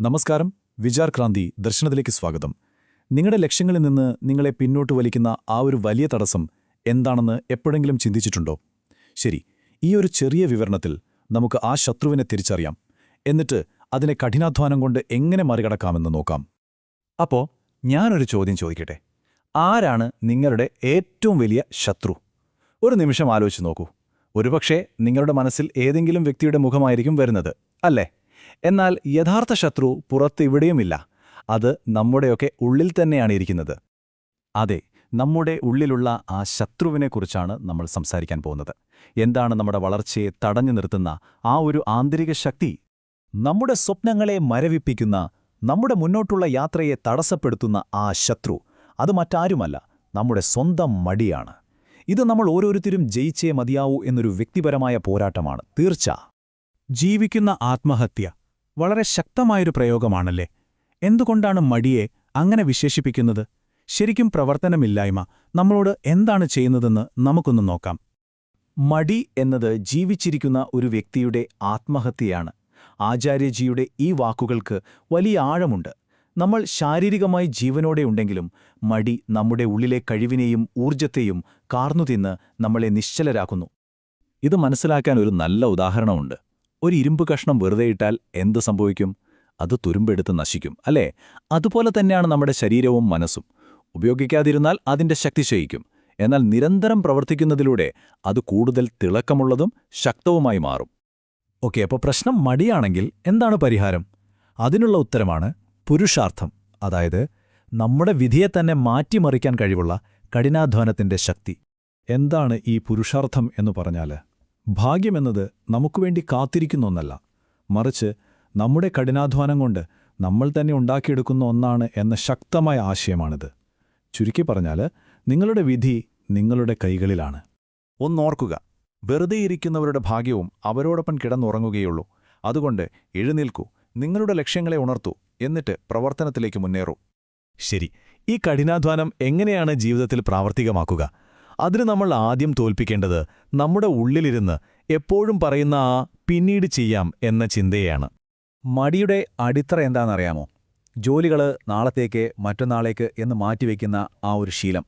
നമസ്കാരം. വിചാർ ക്രാന്തി ദർശനത്തിലേക്ക് സ്വാഗതം. നിങ്ങളുടെ ലക്ഷ്യങ്ങളിൽ നിന്ന് നിങ്ങളെ പിന്നോട്ട് വലിക്കുന്ന ആ ഒരു വലിയ തടസ്സം എന്താണെന്ന് എപ്പോഴെങ്കിലും ചിന്തിച്ചിട്ടുണ്ടോ? ശരി ഈ ഒരു ചെറിയ വിവരണത്തിൽ നമുക്ക് ആ ശത്രുവിനെ തിരിച്ചറിയാം. എന്നിട്ട് അതിനെ കഠിനാധ്വാനം കൊണ്ട് എങ്ങനെ മറികടക്കാമെന്ന് നോക്കാം. അപ്പോ ഞാനൊരു ചോദ്യം ചോദിക്കട്ടെ? ആരാണ് നിങ്ങളുടെ ഏറ്റവും വലിയ ശത്രു? ഒരു നിമിഷം ആലോചിച്ച് നോക്കൂ. ഒരുപക്ഷേ നിങ്ങളുടെ മനസ്സിൽ ഏതെങ്കിലും വ്യക്തിയുടെ മുഖമായിരിക്കും വരുന്നത് അല്ലേ? എന്നാൽ യഥാർത്ഥ ശത്രു പുറത്ത് ഇവിടെയുമില്ല. അത് നമ്മുടെയൊക്കെ ഉള്ളിൽ തന്നെയാണ് ഇരിക്കുന്നത്. അതെ നമ്മുടെ ഉള്ളിലുള്ള ആ ശത്രുവിനെക്കുറിച്ചാണ് നമ്മൾ സംസാരിക്കാൻ പോകുന്നത്. എന്താണ് നമ്മുടെ വളർച്ചയെ തടഞ്ഞു നിർത്തുന്ന ആ ഒരു ആന്തരിക ശക്തി? നമ്മുടെ സ്വപ്നങ്ങളെ മരവിപ്പിക്കുന്ന നമ്മുടെ മുന്നോട്ടുള്ള യാത്രയെ തടസ്സപ്പെടുത്തുന്ന ആ ശത്രു അത് മറ്റാരുമല്ല നമ്മുടെ സ്വന്തം മടിയാണ്. ഇത് നമ്മൾ ഓരോരുത്തരും ജയിച്ചേ മതിയാവൂ എന്നൊരു വ്യക്തിപരമായ പോരാട്ടമാണ്. തീർച്ച. ജീവിക്കുന്ന ആത്മഹത്യ. വളരെ ശക്തമായൊരു പ്രയോഗമാണല്ലേ? എന്തുകൊണ്ടാണ് മടിയെ അങ്ങനെ വിശേഷിപ്പിക്കുന്നത്? ശരിക്കും പ്രവർത്തനമില്ലായ്മ നമ്മളോട് എന്താണ് ചെയ്യുന്നതെന്ന് നമുക്കൊന്ന് നോക്കാം. മടി എന്നത് ജീവിച്ചിരിക്കുന്ന ഒരു വ്യക്തിയുടെ ആത്മഹത്യയാണ്. ആചാര്യജിയുടെ ഈ വാക്കുകൾക്ക് വലിയ ആഴമുണ്ട്. നമ്മൾ ശാരീരികമായി ജീവനോടെ ഉണ്ടെങ്കിലും മടി നമ്മുടെ ഉള്ളിലെ കഴിവിനെയും ഊർജത്തെയും കാർന്നുതിന്ന് നമ്മളെ നിശ്ചലരാക്കുന്നു. ഇത് മനസ്സിലാക്കാൻ ഒരു നല്ല ഉദാഹരണമുണ്ട്. ഒരു ഇരുമ്പ് കഷ്ണം വെറുതെ ഇട്ടാൽ എന്ത് സംഭവിക്കും? അത് തുരുമ്പെടുത്ത് നശിക്കും അല്ലേ? അതുപോലെ തന്നെയാണ് നമ്മുടെ ശരീരവും മനസ്സും. ഉപയോഗിക്കാതിരുന്നാൽ അതിന്റെ ശക്തി ക്ഷയിക്കും. എന്നാൽ നിരന്തരം പ്രവർത്തിക്കുന്നതിലൂടെ അത് കൂടുതൽ തിളക്കമുള്ളതും ശക്തവുമായി മാറും. ഓക്കെ അപ്പോൾ പ്രശ്നം മടിയാണെങ്കിൽ എന്താണ് പരിഹാരം? അതിനുള്ള ഉത്തരമാണ് പുരുഷാർത്ഥം. അതായത് നമ്മുടെ വിധിയെ തന്നെ മാറ്റിമറിക്കാൻ കഴിവുള്ള കഠിനാധ്വാനത്തിന്റെ ശക്തി. എന്താണ് ഈ പുരുഷാർത്ഥം എന്ന് പറഞ്ഞാൽ ഭാഗ്യമെന്നത് നമുക്കുവേണ്ടി കാത്തിരിക്കുന്ന ഒന്നല്ല. മറിച്ച് നമ്മുടെ കഠിനാധ്വാനം കൊണ്ട് നമ്മൾ തന്നെ ഉണ്ടാക്കിയെടുക്കുന്ന ഒന്നാണ് എന്ന ശക്തമായ ആശയമാണിത്. ചുരുക്കി പറഞ്ഞാൽ നിങ്ങളുടെ വിധി നിങ്ങളുടെ കൈകളിലാണ്. ഒന്നോർക്കുക. വെറുതെ ഇരിക്കുന്നവരുടെ ഭാഗ്യവും അവരോടൊപ്പം കിടന്നുറങ്ങുകയുള്ളൂ. അതുകൊണ്ട് എഴുന്നേൽക്കൂ. നിങ്ങളുടെ ലക്ഷ്യങ്ങളെ ഉണർത്തൂ. എന്നിട്ട് പ്രവർത്തനത്തിലേക്ക് മുന്നേറൂ. ശരി. ഈ കഠിനാധ്വാനം എങ്ങനെയാണ് ജീവിതത്തിൽ പ്രാവർത്തികമാക്കുക? അതിന് നമ്മൾ ആദ്യം തോൽപ്പിക്കേണ്ടത് നമ്മുടെ ഉള്ളിലിരുന്ന് എപ്പോഴും പറയുന്ന ആ പിന്നീട് ചെയ്യാം എന്ന ചിന്തയാണ് മടിയുടെ അടിത്തറ എന്താണെന്നറിയാമോ? ജോലികൾ നാളത്തേക്ക് മറ്റന്നാളേക്ക് എന്ന് മാറ്റിവെക്കുന്ന ആ ഒരു ശീലം.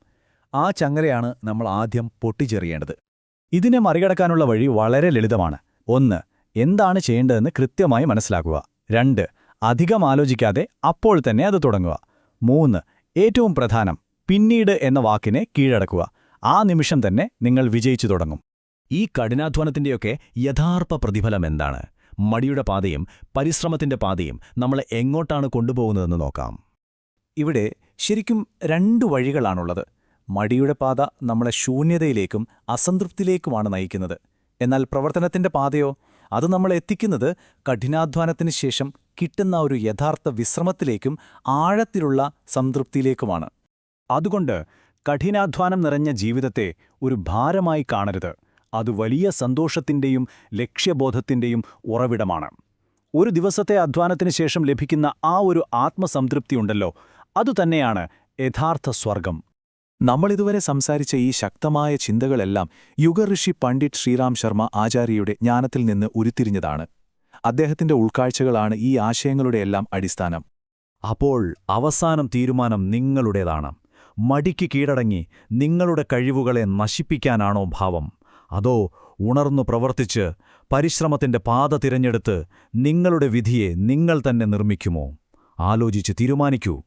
ആ ചങ്ങലയാണ് നമ്മൾ ആദ്യം പൊട്ടിച്ചെറിയേണ്ടത്. ഇതിനെ മറികടക്കാനുള്ള വഴി വളരെ ലളിതമാണ്. ഒന്ന് എന്താണ് ചെയ്യേണ്ടതെന്ന് കൃത്യമായി മനസ്സിലാക്കുക. രണ്ട് അധികം ആലോചിക്കാതെ അപ്പോൾ തന്നെ അത് തുടങ്ങുക. മൂന്ന് ഏറ്റവും പ്രധാനം പിന്നീട് എന്ന വാക്കിനെ കീഴടക്കുക. ആ നിമിഷം തന്നെ നിങ്ങൾ വിജയിച്ചു തുടങ്ങും. ഈ കഠിനാധ്വാനത്തിന്റെയൊക്കെ യഥാർത്ഥ പ്രതിഫലം എന്താണ്? മടിയുടെ പാതയും പരിശ്രമത്തിന്റെ പാതയും നമ്മളെ എങ്ങോട്ടാണ് കൊണ്ടുപോകുന്നതെന്ന് നോക്കാം. ഇവിടെ ശരിക്കും രണ്ടു വഴികളാണുള്ളത്. മടിയുടെ പാത നമ്മളെ ശൂന്യതയിലേക്കും അസംതൃപ്തിയിലേക്കുമാണ് നയിക്കുന്നത്. എന്നാൽ പ്രവർത്തനത്തിന്റെ പാതയോ? അത് നമ്മളെ എത്തിക്കുന്നത് കഠിനാധ്വാനത്തിന് ശേഷം കിട്ടുന്ന ഒരു യഥാർത്ഥ വിശ്രമത്തിലേക്കും ആഴത്തിലുള്ള സംതൃപ്തിയിലേക്കുമാണ്. അതുകൊണ്ട് കഠിനാധ്വാനം നിറഞ്ഞ ജീവിതത്തെ ഒരു ഭാരമായി കാണരുത്. അത് വലിയ സന്തോഷത്തിന്റെയും ലക്ഷ്യബോധത്തിന്റെയും ഉറവിടമാണ്. ഒരു ദിവസത്തെ അധ്വാനത്തിന് ശേഷം ലഭിക്കുന്ന ആ ഒരു ആത്മസംതൃപ്തിയുണ്ടല്ലോ അതുതന്നെയാണ് യഥാർത്ഥ സ്വർഗം നമ്മളിതുവരെ സംസാരിച്ച ഈ ശക്തമായ ചിന്തകളെല്ലാം യുഗഋഷി പണ്ഡിറ്റ് ശ്രീറാം ശർമ്മ ആചാര്യയുടെ ജ്ഞാനത്തിൽ നിന്ന് ഉരുത്തിരിഞ്ഞതാണ്. അദ്ദേഹത്തിന്റെ ഉൾക്കാഴ്ചകളാണ് ഈ ആശയങ്ങളുടെയെല്ലാം അടിസ്ഥാനം. അപ്പോൾ അവസാനം തീരുമാനം നിങ്ങളുടേതാണ്. മടിക്ക് കീഴടങ്ങി നിങ്ങളുടെ കഴിവുകളെ നശിപ്പിക്കാനാണോ ഭാവം? അതോ ഉണർന്നു പ്രവർത്തിച്ച് പരിശ്രമത്തിന്റെ പാത തിരഞ്ഞെടുത്ത് നിങ്ങളുടെ വിധിയെ നിങ്ങൾ തന്നെ നിർമ്മിക്കുമോ? ആലോചിച്ച് തീരുമാനിക്കൂ.